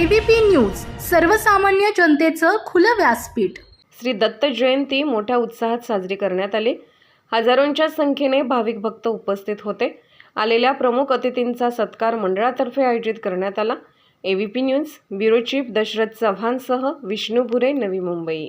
ABP news सर्वसामान्य जनतेचं खुलं व्यासपीठ. श्री दत्त जयंती मोठ्या उत्साहात साजरी करण्यात आली. हजारोंच्या संख्येने भाविक भक्त उपस्थित होते. आलेल्या प्रमुख अतिथींचा सत्कार मंडळातर्फे आयोजित करण्यात आला. ABP news bureau chief Dashrath चव्हाणसह Vishnu Bhure Navi Mumbai.